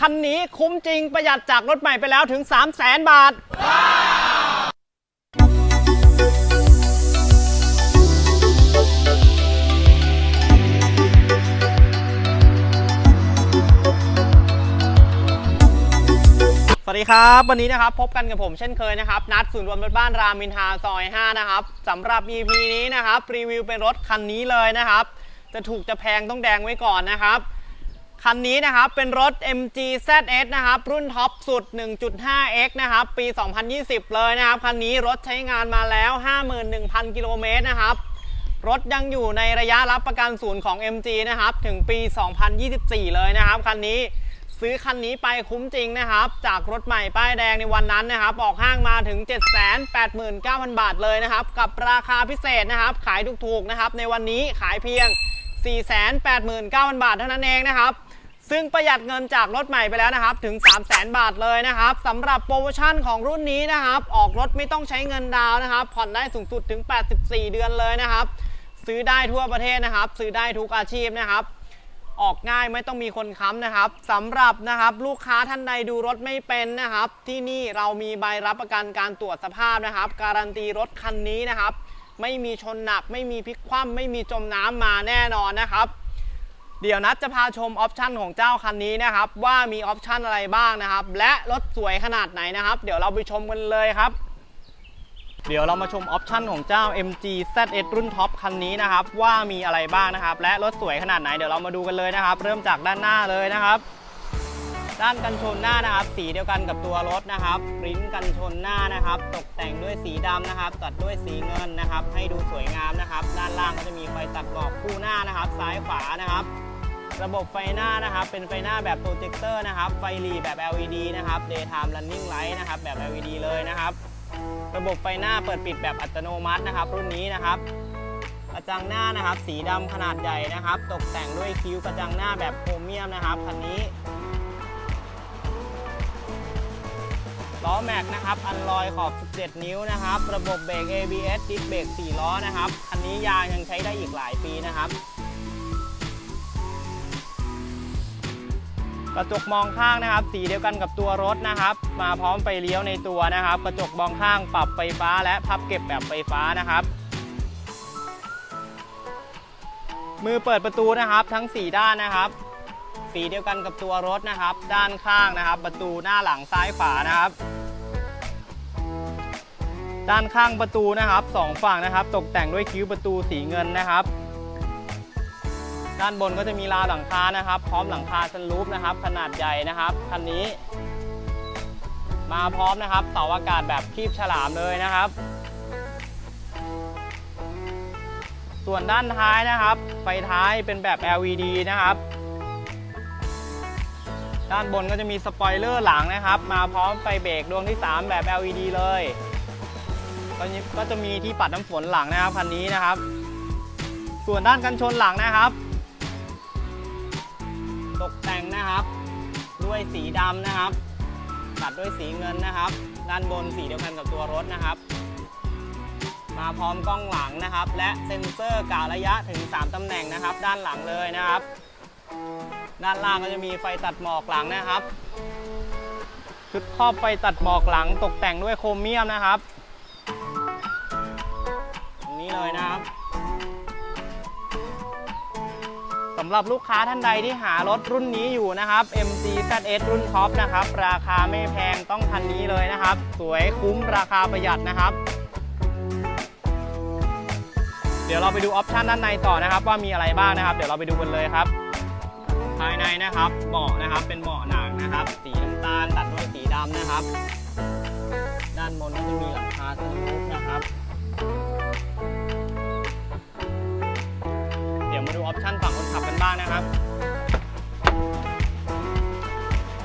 คันนี้คุ้มจริงประหยัดจากรถใหม่ไปแล้วถึง 3 0 0แสนบาท สวัสดีครับ วันนี้นะครับพบกันกับผมเช่นเคยนะครับ นัดศูนย์รวมรถบ้านรามินทราซอย 5 นะครับสำหรับ EP นี้นะครับรีวิวเป็นรถคันนี้เลยนะครับ จะถูกจะแพงต้องแดงไว้ก่อนนะครับ คันนี้นะครับเป็นรถ MG ZS นะครับรุ่นท็อปสุด 1.5X นะครับปี 2020 เลยนะครับคันนี้รถใช้งานมาแล้ว 51,000 กิโลเมตรนะครับรถยังอยู่ในระยะรับประกันศูนย์ของ MG นะครับถึงปี 2024 เลยนะครับคันนี้ซื้อคันนี้ไปคุ้มจริงนะครับ จากรถใหม่ป้ายแดงในวันนั้นนะครับ ออกห้างมาถึง 789,000 บาทเลยนะครับ กับราคาพิเศษนะครับ ขายถูกๆนะครับ ในวันนี้ขายเพียง 489,000 บาทเท่านั้นเองนะครับ ซึ่งประหยัดเงินจากรถใหม่ไปแล้วนะครับ ถึง 3 0 0แสนบาทเลยนะครับสำหรับโปรโมชั่นของรุ่นนี้นะครับ ออกรถไม่ต้องใช้เงินดาวน์นะครับ ผ่อนได้สูงสุดถึง 84 เดือนเลยนะครับ ซื้อได้ทั่วประเทศนะครับ ซื้อได้ทุกอาชีพนะครับ ออกง่ายไม่ต้องมีคนค้ำนะครับสำหรับนะครับลูกค้าท่านใดดูรถไม่เป็นนะครับ ที่นี่เรามีใบรับประกันการตรวจสภาพนะครับ การันตีรถคันนี้นะครับ ไม่มีชนหนัก ไม่มีพลิกคว่ำไม่มีจมน้ำมาแน่นอนนะครับ เดี๋ยวนัดจะพาชมออปชันของเจ้าคันนี้นะครับว่ามีออปชันอะไรบ้างนะครับ และรถสวยขนาดไหนนะครับ เดี๋ยวเราไปชมกันเลยครับ เดี๋ยวเรามาชมออปชันของเจ้า MG ZS รุ่นท็อปคันนี้นะครับ ว่ามีอะไรบ้างนะครับ และรถสวยขนาดไหนเดี๋ยวเรามาดูกันเลยนะครับ เริ่มจากด้านหน้าเลยนะครับ ด้านกันชนหน้านะครับ สีเดียวกันกับตัวรถนะครับริ้นกันชนหน้านะครับ ตกแต่งด้วยสีดำนะครับ ตัดด้วยสีเงินนะครับ ให้ดูสวยงามนะครับ ด้านล่างก็จะมีไฟตัดหมอกคู่หน้านะครับ ซ้ายขวานะครับ ระบบไฟหน้านะครับ เป็นไฟหน้าแบบโปรเจคเตอร์นะครับ ไฟหลีแบบ LED นะครับ Daytime Running Light นะครับ แบบ LED เลยนะครับ ระบบไฟหน้าเปิดปิดแบบอัตโนมัตินะครับ รุ่นนี้นะครับกระจังหน้านะครับ สีดำขนาดใหญ่นะครับ ตกแต่งด้วยคิ้วกระจังหน้าแบบโครเมียมนะครับคันนี้ล้อแม็กนะครับ อันลอยขอบ 17 นิ้วนะครับ ระบบเบรก ABS ดิสเบรก4ล้อนะครับ คันนี้ยางยังใช้ได้อีกหลายปีนะครับ กระจกมองข้างนะครับ สีเดียวกันกับตัวรถนะครับ มาพร้อมไฟเลี้ยวในตัวนะครับ กระจกมองข้างปรับไฟฟ้าและพับเก็บแบบไฟฟ้านะครับ มือเปิดประตูนะครับทั้ง 4 ด้านนะครับสีเดียวกันกับตัวรถนะครับ ด้านข้างนะครับ ประตูหน้าหลังซ้ายขวานะครับ ด้านข้างประตูนะครับสองฝั่งนะครับ ตกแต่งด้วยคิ้วประตูสีเงินนะครับ ด้านบนก็จะมีราวหลังคานะครับ พร้อมหลังคาซันรูฟนะครับ ขนาดใหญ่นะครับคันนี้ มาพร้อมนะครับเสาอากาศแบบคีบฉลามเลยนะครับ ส่วนด้านท้ายนะครับ ไฟท้ายเป็นแบบ LED นะครับ ด้านบนก็จะมีสปอยเลอร์หลังนะครับ มาพร้อมไฟเบรกดวงที่ 3 แบบ LED เลยก็จะก็จะมีที่ปัดน้ำฝนหลังนะครับคันนี้นะครับ ส่วนด้านกันชนหลังนะครับ ตกแต่งนะครับ ด้วยสีดำนะครับ ตัดด้วยสีเงินนะครับ ด้านบนสีเดียวกันกับตัวรถนะครับ มาพร้อมกล้องหลังนะครับ และเซ็นเซอร์กะระยะถึง 3ตำแหน่งนะครับ ด้านหลังเลยนะครับ ด้านล่างก็จะมีไฟตัดหมอกหลังนะครับชุดครอบไฟตัดหมอกหลังตกแต่งด้วยโครเมียมนะครับ ตรงนี้เลยนะครับ สำหรับลูกค้าท่านใดที่หารถรุ่นนี้อยู่นะครับ MG ZS รุ่นท็อปนะครับ ราคาไม่แพงต้องคันนี้เลยนะครับ สวยคุ้มราคาประหยัดนะครับ เดี๋ยวเราไปดูออปชันด้านในต่อนะครับ ว่ามีอะไรบ้างนะครับ เดี๋ยวเราไปดูกันเลยครับ ภายในนะครับเบาะนะครับเป็นเบาะหนังนะครับ สีน้ำตาลตัดด้วยสีดำนะครับ ด้านบนก็จะมีหลังคาสลูปนะครับ ออปชันฝั่งคนขับกันบ้างนะครับ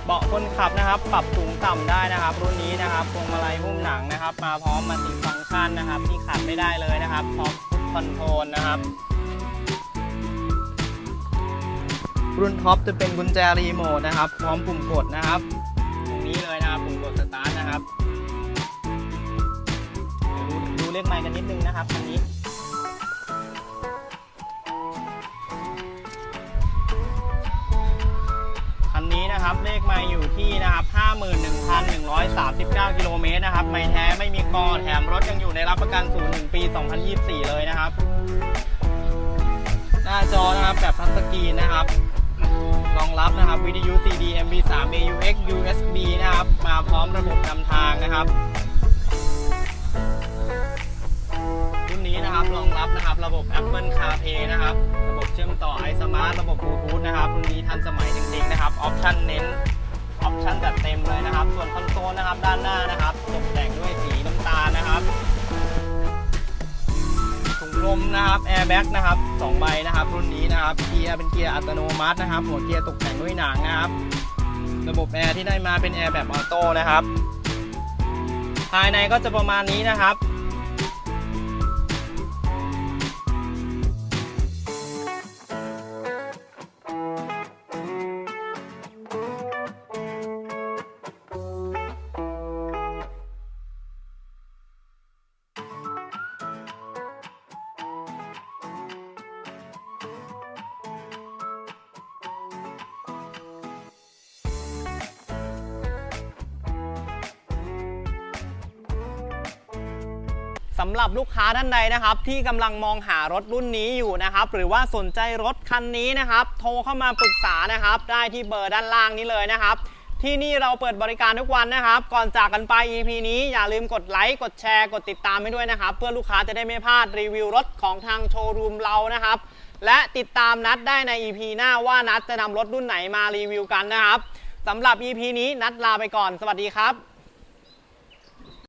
เบาะคนขับนะครับ ปรับสูงต่ำได้นะครับ รุ่นนี้นะครับพวงมาลัยหุ้มหนังนะครับ มาพร้อมมัลติฟังก์ชันนะครับ ที่ขาดไม่ได้เลยนะครับพร้อมคอนโทรลนะครับรุ่นท็อปจะเป็นกุญแจรีโมทนะครับ พร้อมปุ่มกดนะครับ ตรงนี้เลยนะครับปุ่มกดสตาร์ทนะครับดูเลขไมค์กันนิดนึงนะครับคันนี้ นะคนะครับเลขไม่อยู่ที่นะครับ51,139 กิโลเมตรนะครับไม่แท้ไม่มีกอแถมรถยังอยู่ในรับประกันศูนย์หนึ่งปี 2024 เลยนะครับ หน้าจอนะครับแบบทัชสกรีนนะครับรองรับนะครับวิทยุ CD MP3 AUX USB นะครับ มาพร้อมระบบนำทางนะครับรุ่นนี้นะครับรองรับนะครับระบบ Apple CarPlay นะครับระบบ เชื่อมต่อ iSmart ระบบ Bluetooth นะครับรุ่นนี้ทันสมัยจริงๆนะครับออปชั่นเน้นออปชั่นจัดเต็มเลยนะครับ ส่วนคอนโซลนะครับด้านหน้านะครับตกแต่งด้วยสีน้ำตาลนะครับถุงลมนะครับแอร์แบ็กนะครับสองใบนะครับ รุ่นนี้นะครับเกียร์เป็นเกียร์อัตโนมัตินะครับ หัวเกียร์ตกแต่งด้วยหนังนะครับ ระบบแอร์ที่ได้มาเป็นแอร์แบบออโต้นะครับ ภายในก็จะประมาณนี้นะครับ สำหรับลูกค้าท่านใดนะครับ ที่กำลังมองหารถรุ่นนี้อยู่นะครับ หรือว่าสนใจรถคันนี้นะครับ โทรเข้ามาปรึกษานะครับ ได้ที่เบอร์ด้านล่างนี้เลยนะครับ ที่นี่เราเปิดบริการทุกวันนะครับ ก่อนจากกันไป EP นี้อย่าลืมกดไลค์กดแชร์กดติดตามให้ด้วยนะครับ เพื่อลูกค้าจะได้ไม่พลาดรีวิวรถของทางโชว์รูมเรานะครับ และติดตามนัดได้ใน EP หน้าว่านัดจะนำรถรุ่นไหนมารีวิวกันนะครับสำหรับ EP นี้นัดลาไปก่อน สวัสดีครับ